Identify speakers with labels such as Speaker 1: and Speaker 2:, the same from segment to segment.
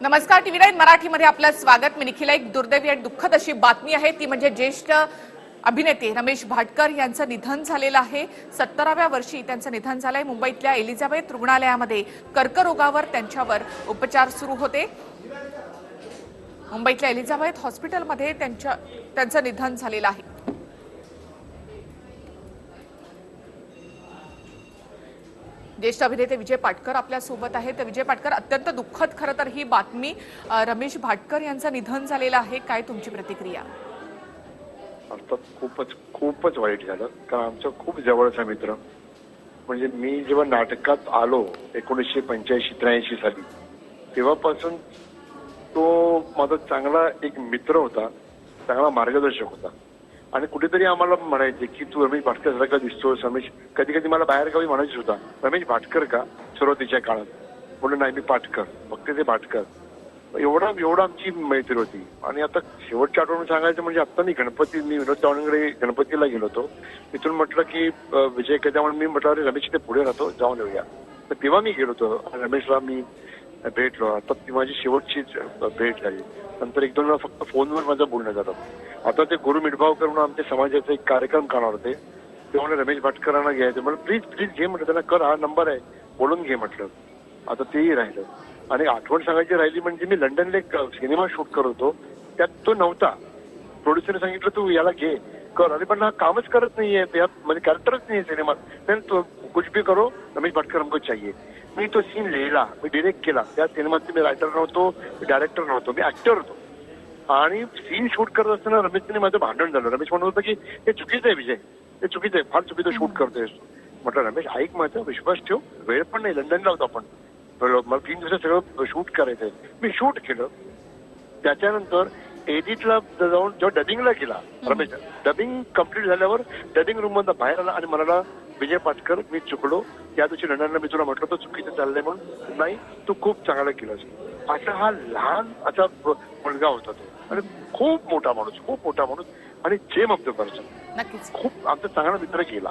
Speaker 1: नमस्कार TV nine मराठीमध्ये आपलं स्वागत. मी निखिला एक. दुर्दैवी आणि दुःखद अशी बातमी आहे. ती म्हणजे ज्येष्ठ अभिनेते रमेश भाटकर यांचं निधन झालेलं आहे. सत्तराव्या वर्षी त्यांचं निधन झालंय. मुंबईतल्या एलिझाबेथ रुग्णालयामध्ये कर्करोगावर त्यांच्यावर उपचार सुरू होते. मुंबईतल्या एलिझाबेथ हॉस्पिटलमध्ये त्यांच्या त्यांचं निधन झालेलं आहे. ज्येष्ठ अभिनेते विजय पाटकर आपल्यासोबत आहेत विजय पाटकर अत्यंत दुःखद खरं तर ही बातमी रमेश भाटकर यांचं निधन झालेलं आहे. काय तुमची प्रतिक्रिया?
Speaker 2: अर्थात खूपच खूपच वाईट झालं. कारण आमचा खूप जवळचा मित्र. म्हणजे मी जेव्हा नाटकात आलो एकोणीसशे पंच्याऐंशी त्र्याऐंशी साली तेव्हापासून तो माझा चांगला एक मित्र होता चांगला मार्गदर्शक होता. आणि कुठेतरी आम्हाला म्हणायचे की तू रमेश भाटकर सारखा दिसतोस रमेश. कधी कधी मला बाहेरगावी म्हणायचं होता रमेश भाटकर का सुरुवातीच्या काळात? म्हणून नाही मी पाटकर फक्त ते भाटकर. एवढा एवढा आमची मैत्री होती. आणि आता शेवटच्या आठवण सांगायचं म्हणजे आता मी गणपती मी विनोद चव्हाणांकडे गणपतीला गेलो होतो तिथून म्हटलं की विजय कदा म्हणून मी म्हटलं रमेश ते पुढे राहतो जाऊन येऊया. तर तेव्हा मी गेलो होतो. रमेशला मी भेटलो आता ती माझी शेवटचीच भेट झाली. नंतर एक दोन वेळा फक्त फोनवर माझं बोलणं झालं. आता ते गुरु मिठभावकर म्हणून आमच्या समाजाचे एक कार्यक्रम करणार होते. ते म्हणले रमेश भाटकरांना घ्यायचं. म्हणलं प्लीज प्लीज घे. म्हटलं त्यांना कर हा नंबर आहे. बोलून घे म्हटलं. आता तेही राहिलं. आणि आठवण सांगायची राहिली म्हणजे मी लंडनला एक सिनेमा शूट करत होतो. त्यात तो नव्हता. प्रोड्युसरने सांगितलं तू याला घे कर. अरे पण हा कामच करत नाहीये. यात म्हणजे कॅरेक्टरच नाहीये सिनेमात. तो कुछ भी करो. रमेश भाटकर हमको चाहिए. मी तो सीन लिहिला मी डिरेक्ट केला. त्या सिनेमात मी रायटर नव्हतो मी डायरेक्टर नव्हतो मी ऍक्टर होतो. आणि सीन शूट करत असताना रमेशने माझं भांडण झालं. रमेश म्हणत होतं की हे चुकीचं आहे विजय. हे चुकीचं आहे. फार चुकीचं शूट करतोय म्हटलं रमेश ऐक माझा विश्वास ठेव. वेळ पण नाही. लंडनला होतो आपण. मला तीन दिवसात सगळं शूट करायचंय. मी शूट केलं. त्याच्यानंतर एडिटला जाऊन जेव्हा डबिंगला गेला रमेश डबिंग कंप्लीट झाल्यावर डबिंग रूम मधनं बाहेर आला आणि म्हणाला विजय पाटकर मी चुकलो. त्या दिवशी लंडनला मी तुला म्हटलं होतं चुकीचं चाललंय म्हणून. नाही तू खूप चांगलं केलंस. असा हा लहान असा मुलगा होता तो. आणि खूप मोठा माणूस खूप मोठा माणूस. आणि जेम ऑफ द पर्सन खूप आमचा चांगला मित्र गेला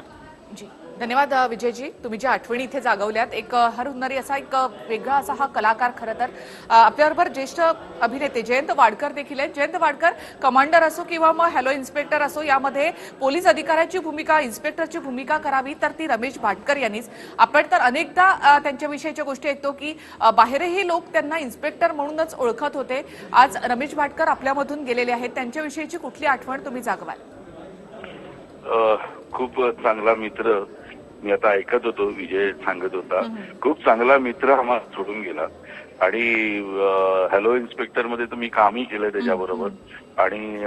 Speaker 1: जी. धन्यवाद विजयजी. तुम्ही ज्या आठवणी इथे जागवल्यात एक हर हुन्नरी असा एक वेगळा असा हा कलाकार खरं तर आपल्याबरोबर ज्येष्ठ अभिनेते जयंत वाडकर देखील आहेत. जयंत वाडकर कमांडर असो किंवा मग हॅलो इन्स्पेक्टर असो यामध्ये पोलीस अधिकाऱ्याची भूमिका इन्स्पेक्टरची भूमिका करावी तर ती रमेश भाटकर यांनीच. आपण तर अनेकदा त्यांच्याविषयीच्या गोष्टी ऐकतो की बाहेरही लोक त्यांना इन्स्पेक्टर म्हणूनच ओळखत होते. आज रमेश भाटकर आपल्यामधून गेलेले आहेत. त्यांच्याविषयीची कुठली आठवण तुम्ही जागवाल?
Speaker 3: खूप चांगला मित्र मी आता ऐकत होतो विजय सांगत होता. खूप चांगला मित्र आम्हाला सोडून गेला. आणि हॅलो इन्स्पेक्टरमध्ये तर मी कामही केलं त्याच्याबरोबर. आणि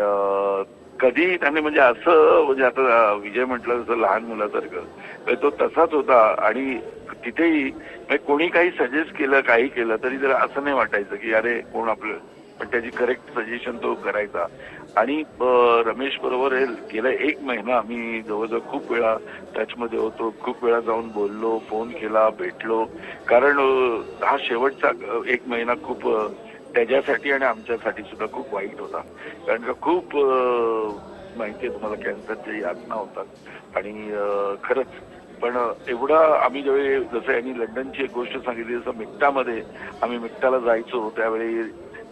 Speaker 3: कधी त्याने म्हणजे असं म्हणजे आता विजय म्हटलं जसं लहान मुलासारखं तो तसाच होता. आणि तिथेही म्हणजे कोणी काही सजेस्ट केलं काही केलं तरी जर असं नाही वाटायचं की अरे कोण आपलं पण त्याची करेक्ट सजेशन तो करायचा. आणि रमेश बरोबर हे गेला एक महिना आम्ही जवळजवळ खूप वेळा टचमध्ये होतो खूप वेळा जाऊन बोललो फोन केला भेटलो. कारण हा शेवटचा एक महिना खूप त्याच्यासाठी आणि आमच्यासाठी सुद्धा खूप वाईट होता. कारण का खूप माहिती आहे तुम्हाला कॅन्सरच्या यातना होतात. आणि खरंच पण एवढा आम्ही ज्यावेळी जसं यांनी लंडनची एक गोष्ट सांगितली जसं मिट्टामध्ये आम्ही मिट्टाला जायचो त्यावेळी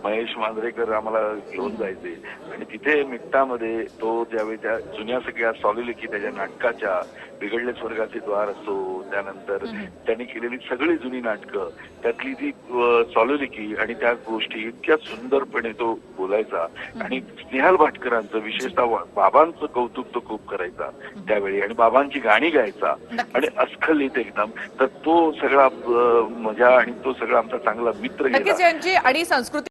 Speaker 3: महेश मांजरेकर आम्हाला घेऊन जायचे. आणि तिथे मिट्टामध्ये तो ज्यावेळी त्या जुन्या सगळ्या सॉलिलिकी त्याच्या नाटकाच्या बिघडले स्वर्गाचे द्वार असो त्यानंतर त्यांनी केलेली सगळी जुनी नाटकं त्यातली ती सॉलिलिकी आणि त्या गोष्टी इतक्या सुंदरपणे तो बोलायचा. आणि स्नेहल भाटकरांचं विशेषतः बाबांचं कौतुक तो खूप करायचा त्यावेळी. आणि बाबांची गाणी गायचा. आणि अस्खलित एकदम. तर तो सगळा मजा आणि तो सगळा आमचा चांगला मित्र
Speaker 1: आणि संस्कृती